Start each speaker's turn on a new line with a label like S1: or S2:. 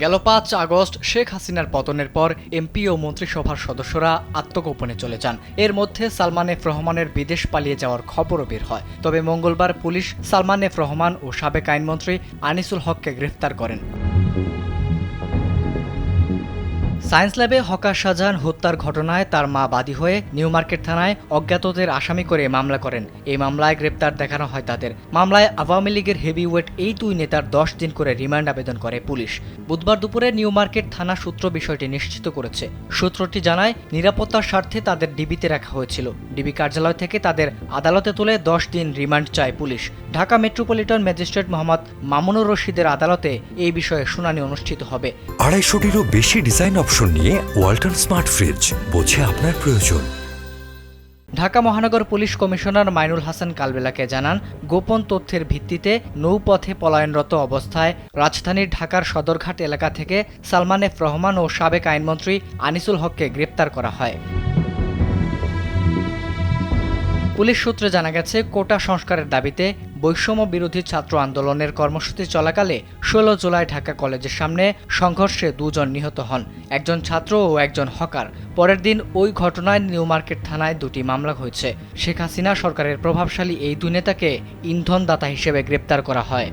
S1: গেল পাঁচ আগস্ট শেখ হাসিনার পতনের পর এমপি ও মন্ত্রিসভার সদস্যরা আত্মগোপনে চলে যান। এর মধ্যে সালমান এফ রহমানের বিদেশ পালিয়ে যাওয়ার খবরও বের হয়। তবে মঙ্গলবার পুলিশ সালমান এফ রহমান ও সাবেক আইনমন্ত্রী আনিসুল হককে গ্রেফতার করেন। সায়েন্স ল্যাবে হকার শাহজাহান হত্যার ঘটনায় তার মা বাদী হয়ে নিউ মার্কেট থানায় অজ্ঞাতদের আসামি করে মামলা করেন। এই মামলায় গ্রেপ্তার দেখানো হয় তাদের। মামলায় আওয়ামী লীগের হেভিওয়েট এই দুই নেতার দশ দিন করে রিমান্ড আবেদন করে পুলিশ। বুধবার দুপুরে নিউ মার্কেট থানা সূত্র বিষয়টি নিশ্চিত করেছে। সূত্রটি জানায়, নিরাপত্তার স্বার্থে তাদের ডিবিতে রাখা হয়েছিল। ডিবি কার্যালয় থেকে তাদের আদালতে তুলে দশ দিন রিমান্ড চায় police. Dhaka metropolitan magistrate Mohammad Mamunur রশিদের আদালতে এই বিষয়ে শুনানি অনুষ্ঠিত হবে।
S2: আড়াইশোটিরও বেশি ডিজাইন অপশন নিয়ে ওয়ালটন স্মার্ট ফ্রিজ বোঝে আপনার প্রয়োজন।
S1: ঢাকা মহানগর পুলিশ কমিশনার মাইনুল হাসান কালবেলাকে জানান, গোপন তথ্যের ভিত্তিতে নৌপথে পলায়নরত অবস্থায় রাজধানীর ঢাকার সদরঘাট এলাকা থেকে সালমান এফ রহমান ও সাবেক আইনমন্ত্রী আনিসুল হককে গ্রেপ্তার করা হয়। পুলিশ সূত্রে জানা গেছে, কোটা সংস্কারের দাবিতে বৈষম্য বিরোধী ছাত্র আন্দোলনের কর্মসূচি চলাকালে ষোলো জুলাই ঢাকা কলেজের সামনে সংঘর্ষে দুজন নিহত হন, একজন ছাত্র ও একজন হকার। পরের দিন ওই ঘটনায় নিউ মার্কেট থানায় দুটি মামলা হয়েছে। শেখ হাসিনা সরকারের প্রভাবশালী এই দুই নেতাকে ইন্ধনদাতা হিসেবে গ্রেপ্তার করা হয়।